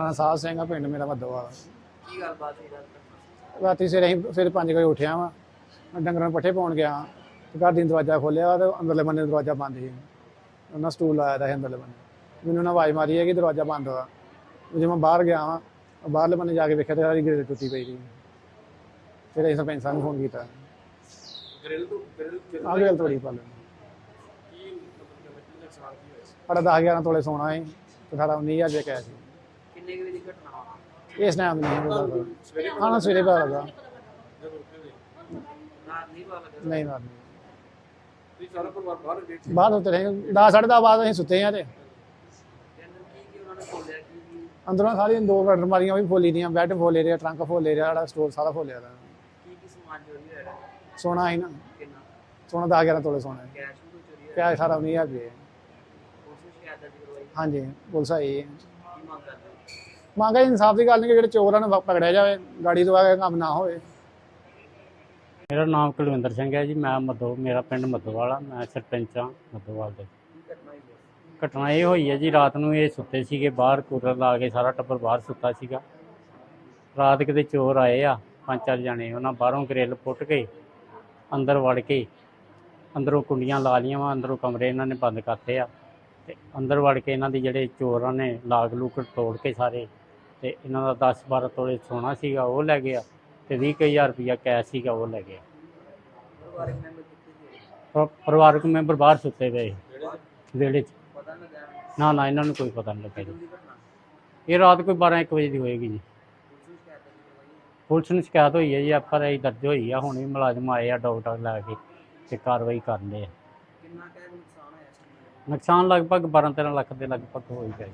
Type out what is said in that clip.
ਹਾਂ ਸਾਧ ਸਿੰਘ ਆ ਪਿੰਡ ਮੇਰਾ ਮੱਦੋਵਾਲ ਕੀ ਗੱਲਬਾਤ ਹੋਈ ਰਾਤ ਰਾਤੀ ਸਵੇਰੇ ਅਸੀਂ ਸਵੇਰੇ 5 ਵਜੇ ਉੱਠਿਆ ਵਾਂ ਮੈਂ ਡੰਗਰਾਂ ਨੂੰ ਪੱਠੇ ਪਾਉਣ ਗਿਆ ਤੇ ਘਰ ਦੀ ਦਰਵਾਜ਼ਾ ਖੋਲਿਆ ਤੇ ਅੰਦਰਲੇ ਬੰਨੇ ਦਰਵਾਜ਼ਾ ਬੰਦ ਸੀ। ਉਹਨਾਂ ਸਟੂਲ ਲਾਇਆ ਦਾ ਸੀ ਅੰਦਰਲੇ ਬੰਨੇ। ਮੈਨੂੰ ਉਹਨਾਂ ਆਵਾਜ਼ ਮਾਰੀ ਹੈ ਕਿ ਦਰਵਾਜ਼ਾ ਬੰਦ ਹੋਇਆ ਜਦੋਂ ਮੈਂ ਬਾਹਰ ਗਿਆ ਵਾਂ ਬਾਹਰਲੇ ਬੰਨੇ ਜਾ ਕੇ ਵੇਖਿਆ ਤੇ ਸਾਰੀ ਗ੍ਰਿਲ ਟੁੱਟੀ ਪਈ ਸੀ। ਫਿਰ ਅਸੀਂ ਸਰਪੰਚ ਸਾਹਿਬ ਨੂੰ ਫੋਨ ਕੀਤਾ। ਗ੍ਰਿਲ ਤੋਂ ਗ੍ਰਿਲ ਆ ਗ੍ਰਿਲ ਤੋੜੀ ਪਾ ਲੈਣੀ ਕੀ ਮਤਲਬ ਕਿ ਨੁਕਸਾਨ ਕੀ ਹੋਇਆ ਸੀ? ਸਾਡਾ 10 11 ਤੋਲੇ ਸੋਨਾ ਸੀ ਤੇ ਸਾਡਾ 19000 ਰੁਪਏ ਕਿਹਾ ਸੀ। ਕਿੰਨੇ ਕੁ ਵਜੇ ਦੀ ਘਟਨਾ ਵਾ? ਇਸ ਟਾਈਮ ਨਹੀਂ ਪਤਾ ਲੱਗਾ ਸਵੇਰੇ ਹਾਂ ਪਤਾ ਲੱਗਾ ਰਾਤ ਨਹੀਂ ਪਤਾ ਲੱਗਾ ਨਹੀਂ ਰਾਤ ਨੂੰ ਤੁਸੀਂ ਸਾਰਾ ਪਰਿਵਾਰ ਬਾਹਰ ਗਏ ਸੀ? ਬਾਹਰ ਸੁੱਤੇ ਰਹੇ 10 ਸਾਢੇ ਦਸ ਬਾਅਦ ਅਸੀਂ ਸੁੱਤੇ ਆ ਤੇ। ਤੇ ਅੰਦਰ ਕੀ ਕੀ ਉਹਨਾਂ ਨੇ ਬੋਲਿਆ ਕੀ ਕੀ? ਅੰਦਰੋਂ ਸਾਰੀਆਂ ਦੋ ਅਲਮਾਰੀਆਂ ਵੀ ਫੋਲੀ ਦੀਆਂ। ਬੈੱਡ ਫੋਲੇ ਰਿਹਾ ਟਰੰਕ ਫੋਲੇ ਰਿਹਾ ਸਾਡਾ ਸਟੋਰ ਸਾਰਾ ਫੋਲਿਆ ਦਾ। ਕੀ ਕੀ ਸਮਾਨ ਚੋਰੀ ਹੋਇਆ? ਹੈ? ਸੋਨਾ ਸੀ ਨਾ। ਕਿੰਨਾ? ਸੋਨਾ 10 11 ਤੋਲੇ ਸੋਨਾ। ਹੈ ਕੈਸ਼ ਵੀ ਕੋਈ ਚੋਰੀ ਹੋਇਆ? ਕਿਆ ਸਾਰਾ 19000 ਰੁਪਏ ਉਸ ਨੂੰ ਸ਼ਿਕਾਇਤ ਦਰਜ ਕਰਵਾਈ? ਹਾਂਜੀ ਪੁਲਿਸ ਆਈ। ਹੈ। ਮੰਗ ਹੋ? ਇਨਸਾਫ ਦੀ ਗੱਲ ਨਹੀਂ ਕਿ ਜਿਹੜੇ ਚੋਰਾਂ ਨੂੰ ਪਕੜਿਆ ਜਾਵੇ ਗਾੜੀ ਤੋਂ ਆ ਕੇ ਕੰਮ ਨਾ ਹੋਵੇ ਮੇਰਾ ਨਾਮ ਕੁਲਵਿੰਦਰ ਸਿੰਘ ਹੈ ਜੀ ਮੈਂ ਮੱਦੋ ਮੇਰਾ ਪਿੰਡ ਮੱਦੋਵਾਲ ਆ ਮੈਂ ਸਰਪੰਚ ਹਾਂ ਮੱਦੋਵਾਲ ਦੇ? ਘਟਨਾ ਇਹ ਹੋਈ ਹੈ ਜੀ ਰਾਤ ਨੂੰ ਇਹ ਸੁੱਤੇ ਸੀਗੇ ਬਾਹਰ ਕੂਲਰ ਲਾ ਕੇ ਸਾਰਾ ਟੱਬਰ ਬਾਹਰ ਸੁੱਤਾ ਸੀਗਾ ਰਾਤ ਕਿਤੇ ਚੋਰ ਆਏ ਆ ਪੰਜ ਚਾਰ ਜਣੇ ਉਹਨਾਂ ਬਾਹਰੋਂ ਗ੍ਰਿਲ ਪੁੱਟ ਕੇ ਅੰਦਰ ਵੜ ਕੇ ਅੰਦਰੋਂ ਕੁੰਡੀਆਂ ਲਾ ਲੀਆਂ ਵਾ ਅੰਦਰੋਂ ਕਮਰੇ ਇਹਨਾਂ ਨੇ ਬੰਦ ਕਰਤੇ ਆ ਤੇ ਅੰਦਰ ਵੜ ਕੇ ਇਹਨਾਂ ਦੀ ਜਿਹੜੇ ਚੋਰਾਂ ਨੇ ਲਾਗ ਲੂਕ ਤੋੜ ਕੇ ਸਾਰੇ ਤੇ ਇਹਨਾਂ ਦਾ 10 12 ਤੋਲੇ ਸੋਨਾ ਸੀਗਾ ਉਹ ਲੈ ਗਿਆ ਤੇ 20000 ਰੁਪਇਆ ਕੈਸ਼ ਸੀਗਾ ਉਹ ਲੈ ਗਿਆ। ਪਰਿਵਾਰਕ ਮੈਂਬਰ ਪਰਿਵਾਰਕ ਬਾਹਰ ਸੁੱਤੇ ਪਏ ਵਿਹੜੇ 'ਚ? ਨਾ ਨਾ ਇਹਨਾਂ ਨੂੰ ਕੋਈ ਪਤਾ ਨਹੀਂ ਲੱਗਾ ਕਦੋਂ ਜੀ ਇਹ ਰਾਤ ਕੋਈ 12 1 ਵਜੇ ਦੀ ਹੋਏਗੀ ਜੀ। ਪੁਲਿਸ ਨੂੰ ਸ਼ਿਕਾਇਤ ਹੋਈ ਹੈ ਜੀ ਐਫ ਆਰ ਆਈ ਦਰਜ ਹੋਈ ਆ ਹੁਣ ਵੀ ਮੁਲਾਜ਼ਮ ਆਏ ਆ ਡਾਕਟਰ ਲਾ ਕੇ ਤੇ ਕਾਰਵਾਈ ਕਰਨ ਦੇ ਆ। ਨੁਕਸਾਨ ਲਗਭਗ 12 13 ਲੱਖ ਦੇ ਲਗਭਗ ਹੋਈ ਗਿਆ ਜੀ।